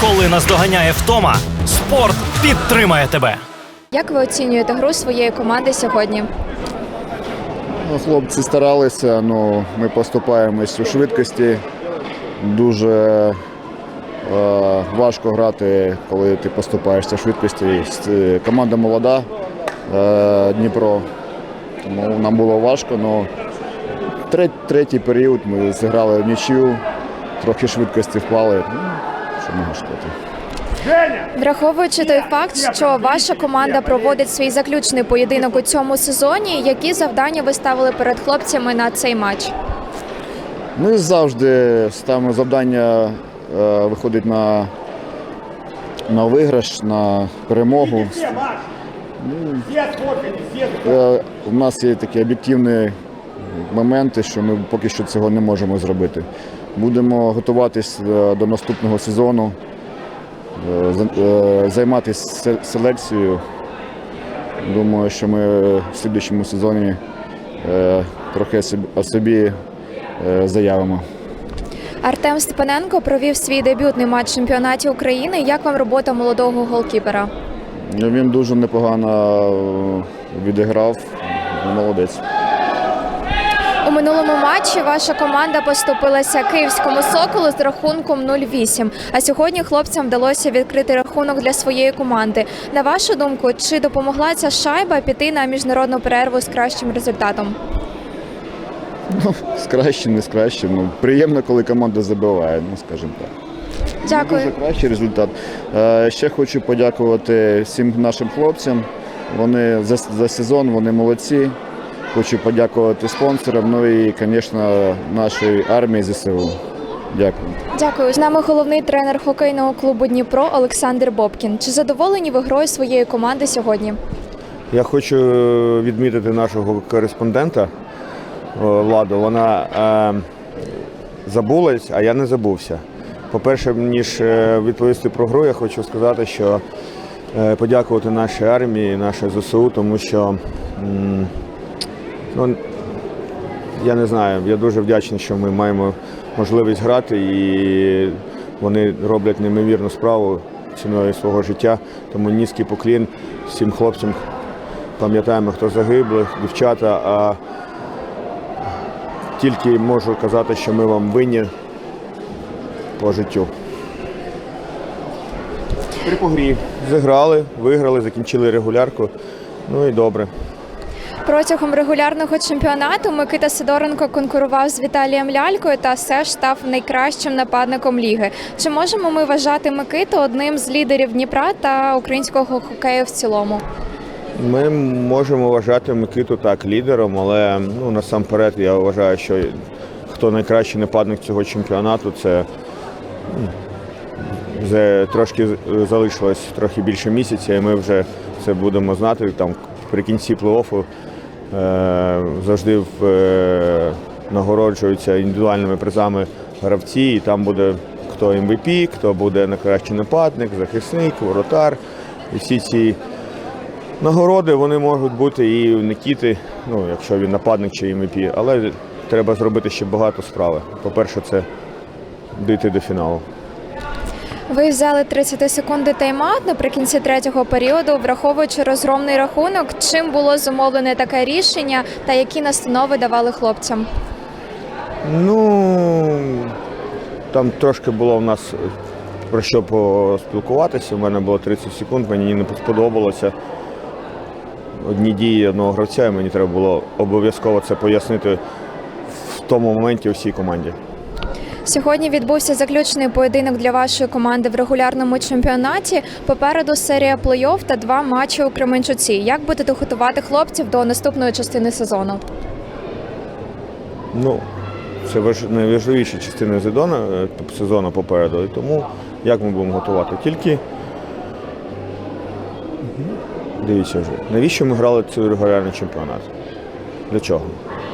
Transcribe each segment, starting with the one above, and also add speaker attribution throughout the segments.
Speaker 1: Коли наздоганяє втома, спорт підтримає тебе.
Speaker 2: Як ви оцінюєте гру своєї команди сьогодні?
Speaker 3: Ну, Хлопці старалися, але ми поступаємось у швидкості. Дуже е, важко грати, коли ти поступаєшся в швидкості. Команда молода, е, Дніпро. Тому нам було важко, але третій, третій період ми зіграли в нічю, трохи швидкості впали. Можна сказати.
Speaker 2: Враховуючи той факт, що ваша команда проводить свій заключний поєдинок у цьому сезоні, які завдання ви ставили перед хлопцями на цей матч?
Speaker 3: Ми завжди ставимо завдання е, виходить на, на виграш, на перемогу. Е, У нас є такі об'єктивні моменти, що ми поки що цього не можемо зробити. Будемо готуватись е, до наступного сезону, е, е, займатися селекцією. Думаю, що ми в слідчому сезоні трохи о собі заявимо.
Speaker 2: Артем Степаненко провів свій дебютний матч в чемпіонаті України. Як вам робота молодого голкіпера?
Speaker 3: Він дуже непогано відіграв. Молодець.
Speaker 2: У минулому матчі ваша команда поступилася київському соколу з рахунком 0-8. А сьогодні хлопцям вдалося відкрити рахунок для своєї команди. На вашу думку, чи допомогла ця шайба піти на міжнародну перерву з кращим результатом?
Speaker 3: Ну, з кращим, не з кращим. Ну, приємно, коли команда забиває, ну скажімо так.
Speaker 2: Дякую.
Speaker 3: Дуже кращий результат. Е, Ще хочу подякувати всім нашим хлопцям. Вони за, за сезон вони молодці. Хочу подякувати спонсорам, ну і, звісно, нашій армії ЗСУ. Дякую.
Speaker 2: Дякую. З нами головний тренер хокейного клубу Дніпро Олександр Бобкін. Чи задоволені ви грою своєї команди сьогодні?
Speaker 4: Я хочу е, відмітити нашого кореспондента е, Владу. Вона е, забулась, а я не забувся. По-перше, ніж е, відповісти про гру, я хочу сказати, що е, подякувати нашій армії, нашій ЗСУ, тому що м, ну, я не знаю, я дуже вдячний, що ми маємо можливість грати і вони роблять неймовірну справу ціною свого життя. Тому низький поклін всім хлопцям. Пам'ятаємо, хто загиблих, дівчата. А тільки можу казати, що ми вам винні по життю. При по грі зіграли, виграли, закінчили регулярку. Ну і добре.
Speaker 2: Протягом регулярного чемпіонату Микита Сидоренко конкурував з Віталієм Лялькою та все ж став найкращим нападником ліги. Чи можемо ми вважати Микиту одним з лідерів Дніпра та українського хокею в цілому?
Speaker 4: Ми можемо вважати Микиту так лідером, але ну, насамперед я вважаю, що хто найкращий нападник цього чемпіонату, це вже трошки залишилось трохи більше місяця, і ми вже це будемо знати. Там при кінці плей-оффу е, завжди в, е, нагороджуються індивідуальними призами гравці, і там буде хто MVP, хто буде найкращий нападник, захисник, воротар. І всі ці Нагороди вони можуть бути і у Нікіти, ну, якщо він нападник чи МВП, але треба зробити ще багато справи. По-перше, це дійти до фіналу.
Speaker 2: Ви взяли 30 секунди тайм-аут наприкінці третього періоду, враховуючи розгромний рахунок. Чим було зумовлене таке рішення та які настанови давали хлопцям?
Speaker 4: Ну там трошки було в нас про що поспілкуватися. У мене було 30 секунд, мені не сподобалося. Одні дії одного гравця, і мені треба було обов'язково це пояснити в тому моменті всій команді.
Speaker 2: Сьогодні відбувся заключний поєдинок для вашої команди в регулярному чемпіонаті. Попереду серія плей-офф та два матчі у Кременчуці. Як будете готувати хлопців до наступної частини сезону?
Speaker 4: Ну, це важ... найважливіша частина сезону, е, сезону попереду. І тому як ми будемо готувати? Тільки дивіться вже, навіщо ми грали цей регулярний чемпіонат? Для чого?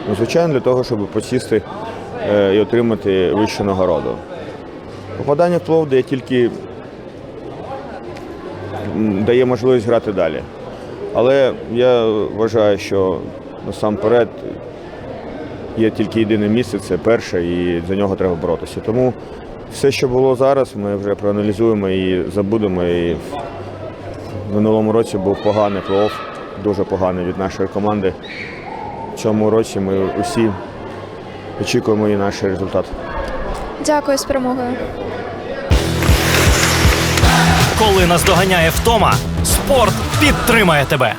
Speaker 4: Ну, звичайно, для того, щоб посісти і отримати вищу нагороду. Попадання в плов дає тільки дає можливість грати далі. Але я вважаю, що насамперед є тільки єдине місце, це перше, і за нього треба боротися. Тому Все, що було зараз, ми вже проаналізуємо і забудемо. І в минулому році був поганий плей-офф, дуже поганий від нашої команди. В цьому році ми усі очікуємо і наш результат.
Speaker 2: Дякую з перемогою.
Speaker 1: Коли наздоганяє втома, спорт підтримає тебе.